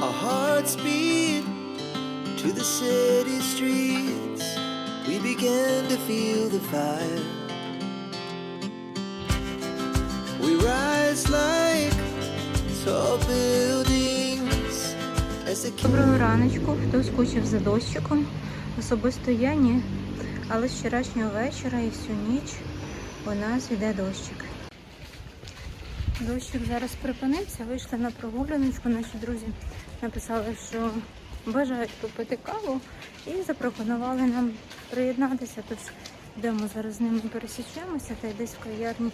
Our hearts beat to the city streets. We began to feel the fire. We rise like tall buildings as the раночку. Хто скучив за дощиком? Особисто я ні. Але з вчорашнього вечора і всю ніч у нас йде дощик. Дощик зараз припинився, вийшли на прогуляночку. Наші друзі написали, що бажають купити каву і запропонували нам приєднатися. Тож йдемо зараз з ними пересічемося та й десь в кав'ярні.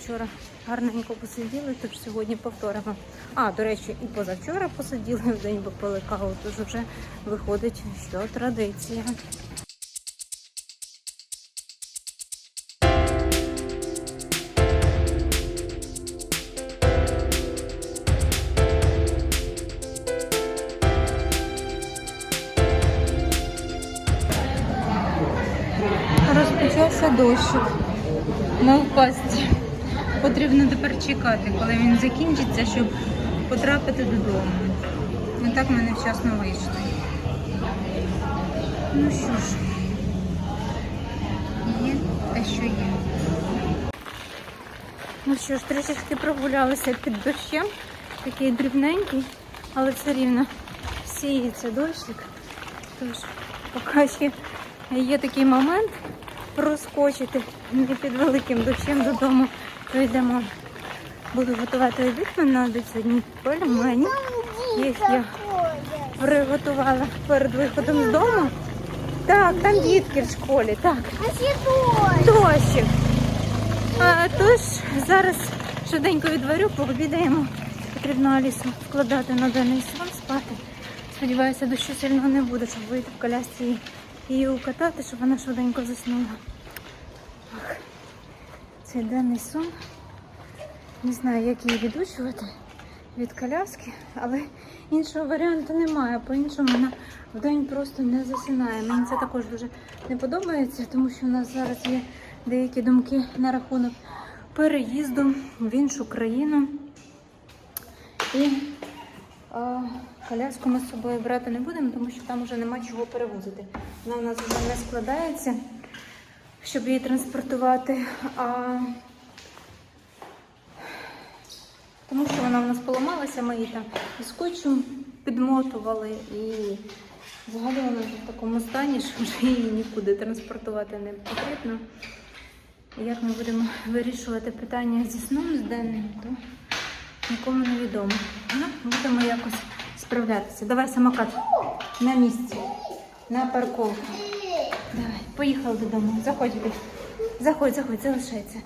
Вчора гарненько посиділи, тож сьогодні повторимо. А, до речі, і позавчора посиділи в день, бо пили каву, тож вже виходить, що традиція. Дощик на впасті. Потрібно тепер чекати, коли він закінчиться, щоб потрапити додому. І так ми невчасно вийшли. Ну що ж, є те, що є. Ну що ж, трішечки прогулялися під дощем, такий дрібненький, але все рівно сіється дощик. Тож, поки ще є такий момент проскочити не під великим дощем додому, то йдемо. Буду готувати обід, мене надуть сьогодні пельмені. Їх я приготувала перед виходом з дому. Так, там дітки в школі, так. Дощик. А, тож зараз швиденько відварю, пообідаємо. Потрібно Алісу вкладати на денний сон спати. Сподіваюся, дощу сильно не буде, щоб вийти в колясці її укатати, щоб вона швиденько заснула. Ах, цей денний сон. Не знаю, як її відучувати від коляски, але іншого варіанту немає. По-іншому вона вдень просто не засинає. Мені це також дуже не подобається, тому що у нас зараз є деякі думки на рахунок переїзду в іншу країну. І коляску ми з собою брати не будемо, тому що там вже нема чого перевозити. Вона у нас вже не складається, щоб її транспортувати. А тому що вона в нас поламалася, ми її там і скотчем підмотували, і взагалі вона вже в такому стані, що вже її нікуди транспортувати не потрібно. І як ми будемо вирішувати питання зі сном з денним, то нікому не відомо. Ну, будемо якось справлятися. Давай самокат на місці, на парковку. Давай, поїхали додому. Заходь, заходь, заходь, залишайся.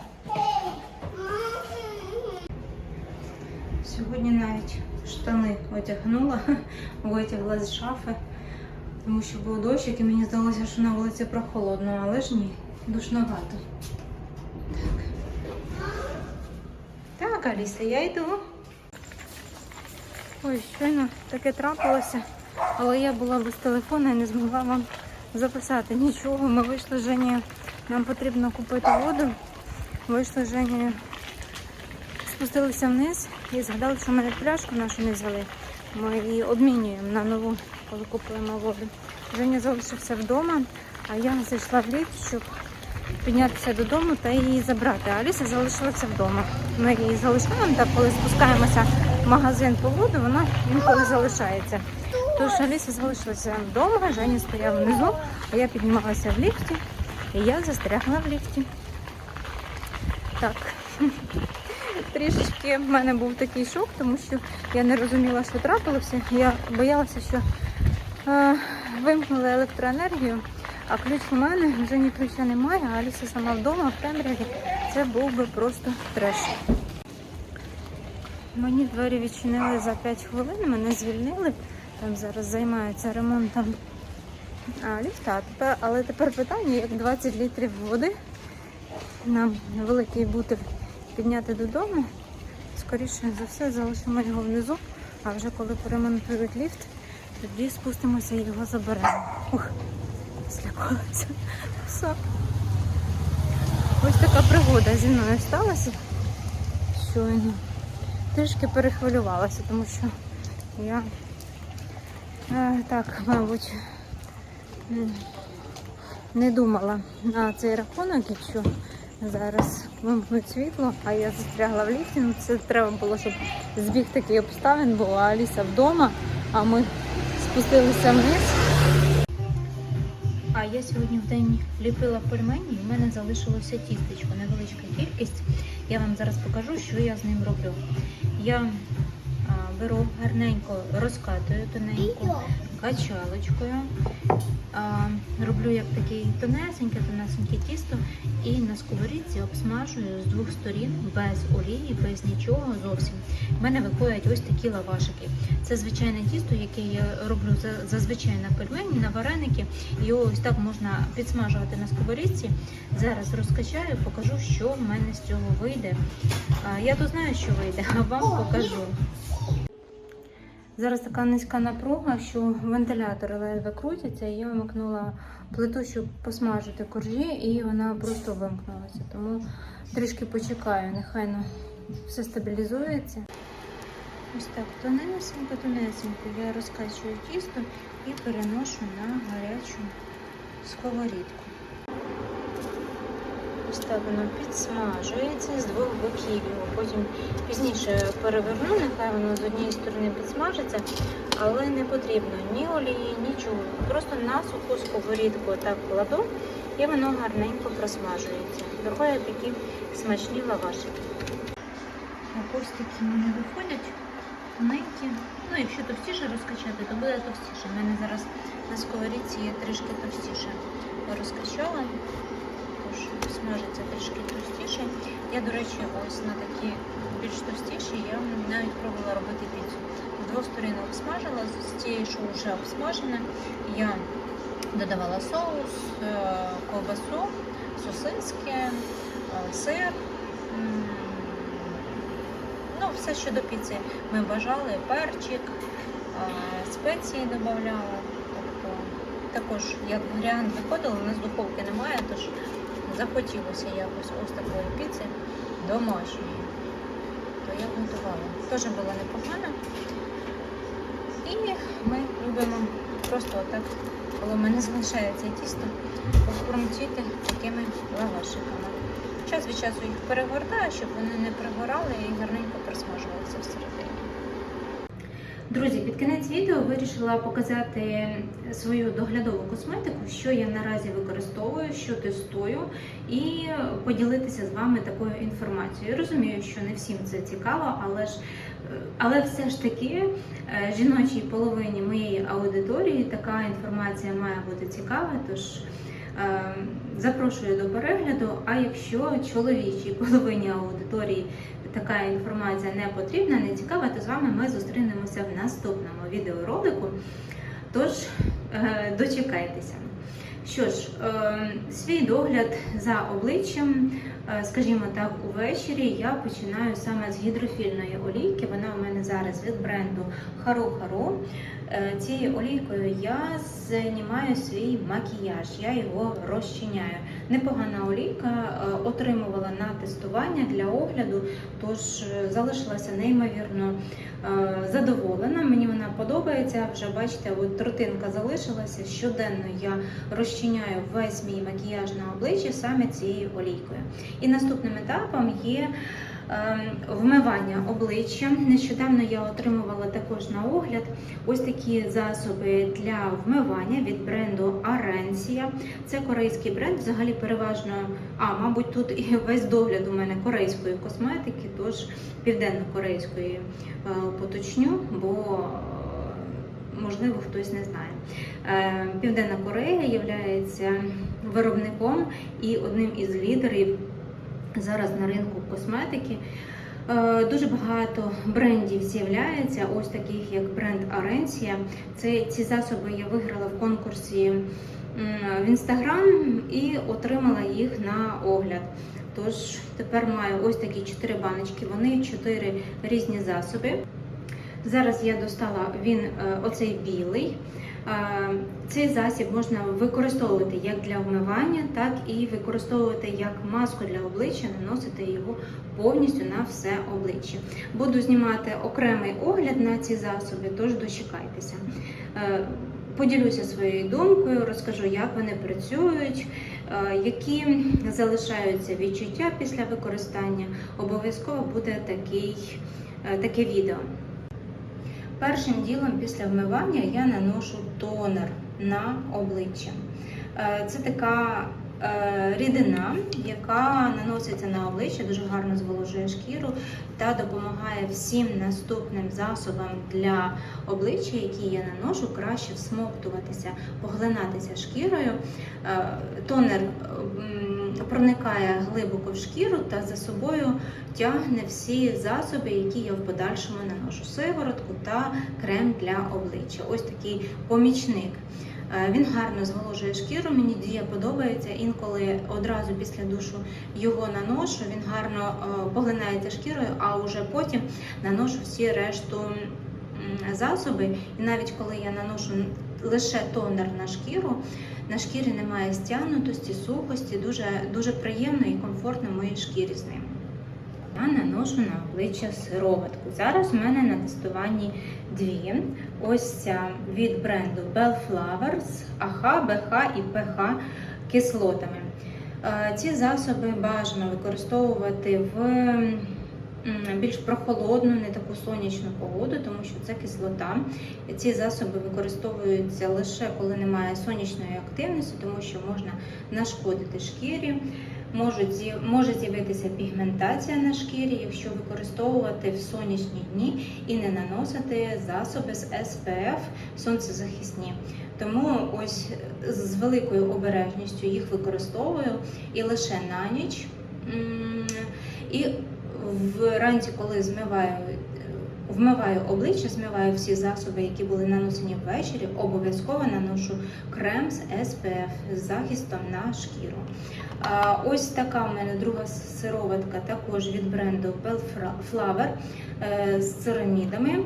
Сьогодні навіть штани одягнула, витягла з шафи, тому що був дощик і мені здалося, що на вулиці прохолодно, але ж ні, душновато. Так. Так, Аліса, я йду. Ой, щойно таке трапилося, але я була без телефону і не змогла вам записати нічого. Ми вийшли з Женєю, нам потрібно купити воду. Вийшли з Женєю спустилися вниз і згадали, що ми пляшку нашу не взяли. Ми її обмінюємо на нову, коли купуємо воду. Женя залишився вдома, а я зайшла в ліфт, щоб піднятися додому та її забрати. А Аліса залишилася вдома. Ми її залишаємо, так коли спускаємося магазин по воду, вона інколи залишається. Тож Аліса залишилася вдома, Женя стояв внизу, а я піднімалася в ліфті і я застрягла в ліфті. Так. Трішечки в мене був такий шок, тому що я не розуміла, що трапилося. Я боялася, що е, вимкнули електроенергію, а ключ у мене вже ні ключа немає, а Аліса сама вдома в темряві. Це був би просто треш. Мені двері відчинили за 5 хвилин, мене звільнили. Там зараз займаються ремонтом а, ліфта. Але тепер питання, як 20 літрів води нам великий бутиль підняти додому. Скоріше за все залишимо його внизу, а вже коли поремонтують ліфт, тоді спустимося і його заберемо. Ух, злякалася. Все. Ось така пригода зі мною сталася щойно. Трішки перехвилювалася, тому що Я е, так, мабуть, не думала на цей рахунок, якщо зараз вимкнуть світло, а я застрягла в ліфті. Ну, це треба було, щоб збіг такий обставин, бо Аліса вдома, а ми спустилися вниз. А я сьогодні в день ліпила пельмені, і в мене залишилося тістечко, невеличка кількість. Я вам зараз покажу, що я з ним роблю. Я беру гарненько, розкатую тоненько качалочкою. Роблю як такий тонесеньке, тонесеньке тісто і на сковорідці обсмажую з двох сторін без олії, без нічого зовсім. У мене виходять ось такі лавашики. Це звичайне тісто, яке я роблю зазвичай на пельмені, на вареники. Його ось так можна підсмажувати на сковорідці. Зараз розкачаю, покажу, що в мене з цього вийде. Я то знаю, що вийде, а вам покажу. Зараз така низька напруга, що вентилятори ледве крутяться, і я вимкнула плиту, щоб посмажити коржі, і вона просто вимкнулася. Тому трішки почекаю, нехай ну, все стабілізується. Ось так, тонесенько, тонесенько я розкачую тісто і переношу на гарячу сковорідку. Ось підсмажується з двох боків. Його потім пізніше переверну, нехай воно з однієї сторони підсмажиться, але не потрібно ні олії, нічого. Просто на суху сковорідку так кладу і воно гарненько просмажується. Виходять такі смачні лавашики. Ось такі вони виходять тоненькі. Ну, якщо товстіше розкачати, то буде товстіше. У мене зараз на сковорідці трішки товстіше. Розкачала, смажиться трішки товстіше. Я, до речі, ось на такі більш товстіші я навіть пробувала робити піцу. З двох сторін обсмажила, з тієї, що вже обсмажена, я додавала соус, е, ковбасу, сосиски, е, сир. Ну, все, що до піци ми бажали, перчик, спеції додавала. Тобто, також як варіант виходило, у нас духовки немає, тож захотілося якось ось такої піци домашньої. То я готувала. Теж було непогано. І ми любимо просто отак, коли в мене залишається тісто, покрумтіти такими лавашиками. Час від часу їх перегортаю, щоб вони не пригорали і гарненько просмажувалися всередині. Друзі, під кінець відео вирішила показати свою доглядову косметику, що я наразі використовую, що тестую, і поділитися з вами такою інформацією. Я Розумію, що не всім це цікаво, але ж але все ж таки е, жіночій половині моєї аудиторії така інформація має бути цікава. Тож запрошую до перегляду. А якщо чоловічій половині аудиторії така інформація не потрібна, не цікава, то з вами ми зустрінемося в наступному відеоролику. Тож е, дочекайтеся. Що ж, е, свій догляд за обличчям, е, скажімо так, увечері я починаю саме з гідрофільної олійки. Вона у мене зараз від бренду Haru Haru. Е, Цією олійкою я знімаю свій макіяж, я його розчиняю. Непогана олійка, е, отримувала на тестування для огляду, тож е, залишилася неймовірно задоволена. Мені вона подобається. Вже бачите, от тротинка залишилася. Щоденно я розчиняю весь мій макіяж на обличчі саме цією олійкою. І наступним етапом є вмивання обличчя. Нещодавно я отримувала також на огляд ось такі засоби для вмивання від бренду Arencia. Це корейський бренд, взагалі переважно, а мабуть, тут і весь догляд у мене корейської косметики, тож південно-корейської е, поточню, бо е, можливо хтось не знає. Е, Південна Корея є виробником і одним із лідерів зараз на ринку косметики. Е, Дуже багато брендів з'являється, ось таких як бренд Arencia. Це ці засоби я виграла в конкурсі в інстаграм і отримала їх на огляд. Тож тепер маю ось такі чотири баночки. Вони чотири різні засоби. Зараз я достала він е, оцей білий. Цей засіб можна використовувати як для вмивання, так і використовувати як маску для обличчя, наносити його повністю на все обличчя. Буду знімати окремий огляд на ці засоби, тож дочекайтеся. Е, Поділюся своєю думкою, розкажу, як вони працюють, е, які залишаються відчуття після використання. Обов'язково буде такий, е, таке відео. Першим ділом після вмивання я наношу тонер на обличчя. Е, Це така е, рідина, яка наноситься на обличчя, дуже гарно зволожує шкіру та допомагає всім наступним засобам для обличчя, які я наношу, краще всмоктуватися, поглинатися шкірою. Е, Тонер проникає глибоко в шкіру та за собою тягне всі засоби, які я в подальшому наношу: сиворотку та крем для обличчя. Ось такий помічник. Е, Він гарно зволожує шкіру, мені дія подобається. Інколи одразу після душу його наношу, він гарно е, поглинається шкірою, а вже потім наношу всі решту засоби. І навіть коли я наношу лише тонер на шкіру, на шкірі немає стягнутості, сухості, дуже, дуже приємно і комфортно моїй шкірі з ним. Я наношу на обличчя сироватку. Зараз у мене на тестуванні дві. Ось ця від бренду Bellflower з АХ, БХ і ПХ кислотами. Е, Ці засоби бажано використовувати в більш прохолодну, не таку сонячну погоду, тому що це кислота. Ці засоби використовуються лише коли немає сонячної активності, тому що можна нашкодити шкірі. Можуть може з'явитися пігментація на шкірі, якщо використовувати в сонячні дні і не наносити засоби з SPF сонцезахисні. Тому ось з великою обережністю їх використовую і лише на ніч. І вранці, коли змиваю, вмиваю обличчя, змиваю всі засоби, які були нанесені ввечері, обов'язково наношу крем з SPF з захистом на шкіру. Ось така в мене друга сироватка, також від бренду Bellflower Flower з церамідами.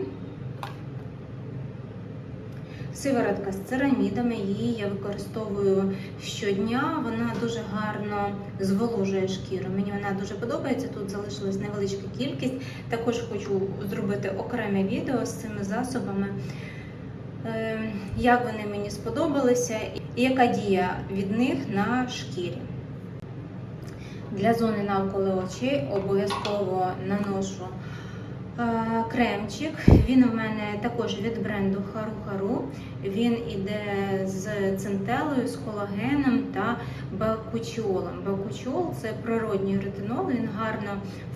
Сиворотка з церамідами, її я використовую щодня. Вона дуже гарно зволожує шкіру. Мені вона дуже подобається. Тут залишилась невеличка кількість. Також хочу зробити окреме відео з цими засобами, е, як вони мені сподобалися і яка дія від них на шкірі. Для зони навколо очей обов'язково наношу кремчик. Він у мене також від бренду Хару Хару. Він іде з центелою, з колагеном та бакучіолом. Бакучіол це природній ретинол, він гарно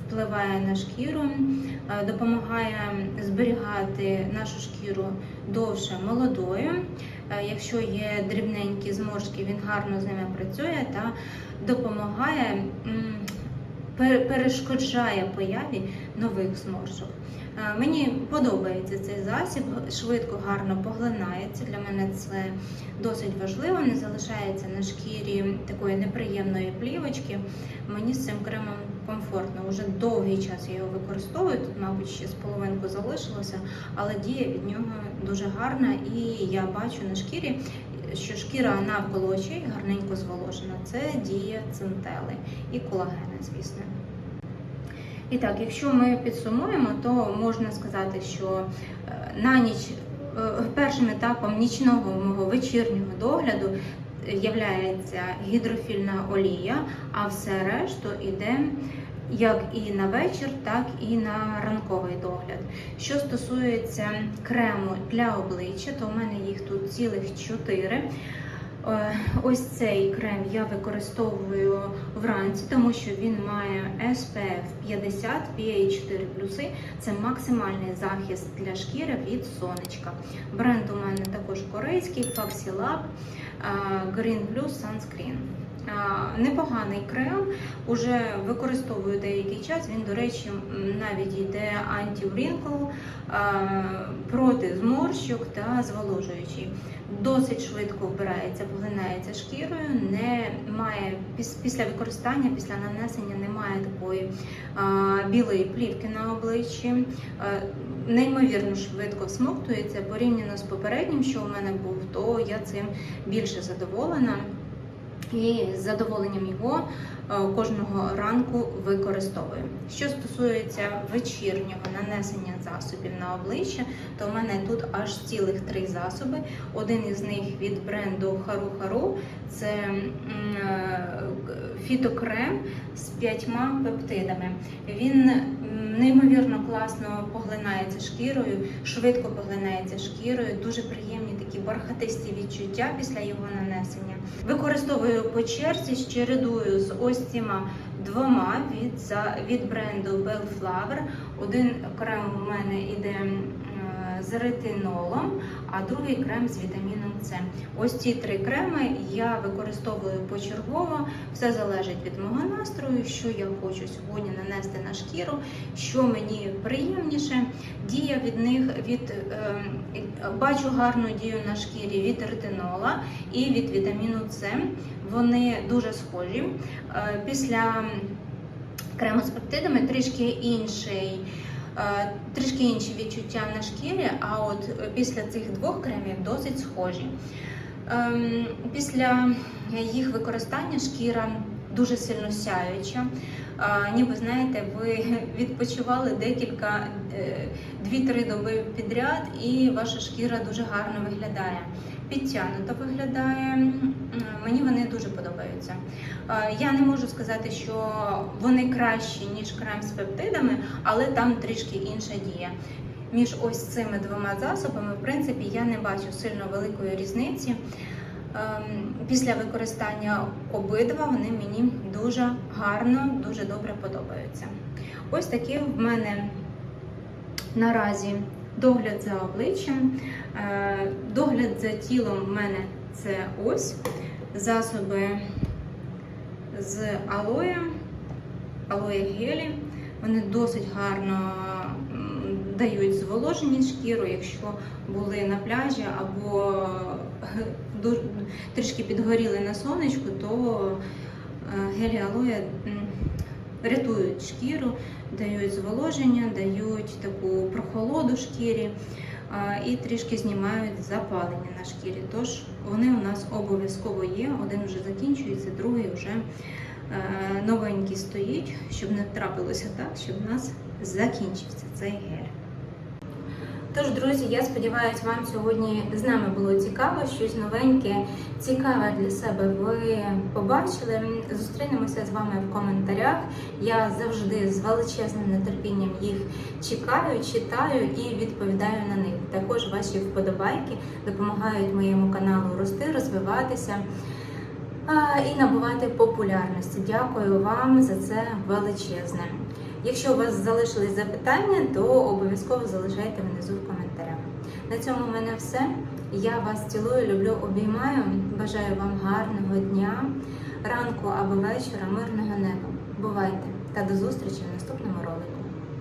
впливає на шкіру, допомагає зберігати нашу шкіру довше молодою. Якщо є дрібненькі зморшки, він гарно з ними працює та допомагає перешкоджає появі нових зморшок. Е, Мені подобається цей засіб, швидко, гарно поглинається. Для мене це досить важливо, не залишається на шкірі такої неприємної плівочки. Мені з цим кремом комфортно. Уже довгий час я його використовую. Тут, мабуть, ще з половинку залишилося, але дія від нього дуже гарна, і я бачу на шкірі, що шкіра навколо очей гарненько зволожена. Це дія центели і колагени, звісно. І так, якщо ми підсумуємо, то можна сказати, що е, на ніч е, першим етапом нічного мого вечірнього догляду є гідрофільна олія, а все решту йде як і на вечір, так і на ранковий догляд. Що стосується крему для обличчя, то у мене їх тут цілих чотири. Е, Ось цей крем я використовую вранці, тому що він має SPF 50 PA4+. Це максимальний захист для шкіри від сонечка. Бренд у мене також корейський Faxilab е, Green Plus Sunscreen. Е, Непоганий крем, уже використовую деякий час. Він, до речі, навіть йде anti-wrinkle, е, проти зморщок та зволожуючий. Досить швидко вбирається, поглинається шкірою, не після використання, після нанесення немає такої а, білої плівки на обличчі. Е, неймовірно швидко всмоктується порівняно з попереднім, що у мене був, то я цим більше задоволена. І з задоволенням його е, кожного ранку використовую. Що стосується вечірнього нанесення засобів на обличчя, то в мене тут аж цілих три засоби. Один із них від бренду Хару Хару це е, фітокрем з п'ятьма пептидами. Він неймовірно класно поглинається шкірою, швидко поглинається шкірою, дуже приємні такі бархатисті відчуття після його нанесення. Використовую по черзі, чередую з ось цими двома від, від бренду Bellflower. Один крем у мене йде м, е, з ретинолом, а другий крем з вітаміном С. Ось ці три креми я використовую почергово. Все залежить від мого настрою, що я хочу сьогодні нанести на шкіру, що мені приємніше. Дія від них від е, бачу гарну дію на шкірі від ретинола і від вітаміну С. Вони дуже схожі. Е, Після крему з пептидами трішки інший. Е, Трішки інші відчуття на шкірі, а от е, після цих двох кремів досить схожі. Ем, Після їх використання шкіра дуже сильно сяюча. Ніби знаєте, ви відпочивали декілька е, 2-3 доби підряд, і ваша шкіра дуже гарно виглядає. Підтягнуто виглядає. Мені вони дуже подобаються. Я не можу сказати, що вони кращі, ніж крем з пептидами, але там трішки інша дія. Між ось цими двома засобами, в принципі, я не бачу сильно великої різниці. Ем, Після використання обидва вони мені дуже гарно, дуже добре подобаються. Ось такий в мене наразі догляд за обличчям. Е, Догляд за тілом в мене це ось засоби з алоє, алоє гелі. Вони досить гарно дають зволожені шкіру, якщо були на пляжі або трішки підгоріли на сонечку, то е, гелі алоє м, рятують шкіру, дають зволоження, дають таку прохолоду шкірі і трішки знімають запалення на шкірі. Тож вони у нас обов'язково є. Один вже закінчується, другий вже е, новенький стоїть, щоб не трапилося так, щоб у нас закінчився цей гель. Тож, друзі, я сподіваюся, вам сьогодні з нами було цікаво, щось новеньке, цікаве для себе ви побачили. Зустрінемося з вами в коментарях. Я завжди з величезним нетерпінням їх чекаю, читаю і відповідаю на них. Також ваші вподобайки допомагають моєму каналу рости, розвиватися і набувати популярності. Дякую вам за це величезне. Якщо у вас залишились запитання, то обов'язково залишайте внизу в коментарях. На цьому в мене все. Я вас цілую, люблю, обіймаю. Бажаю вам гарного дня, ранку або вечора, мирного неба. Бувайте та до зустрічі в наступному ролику.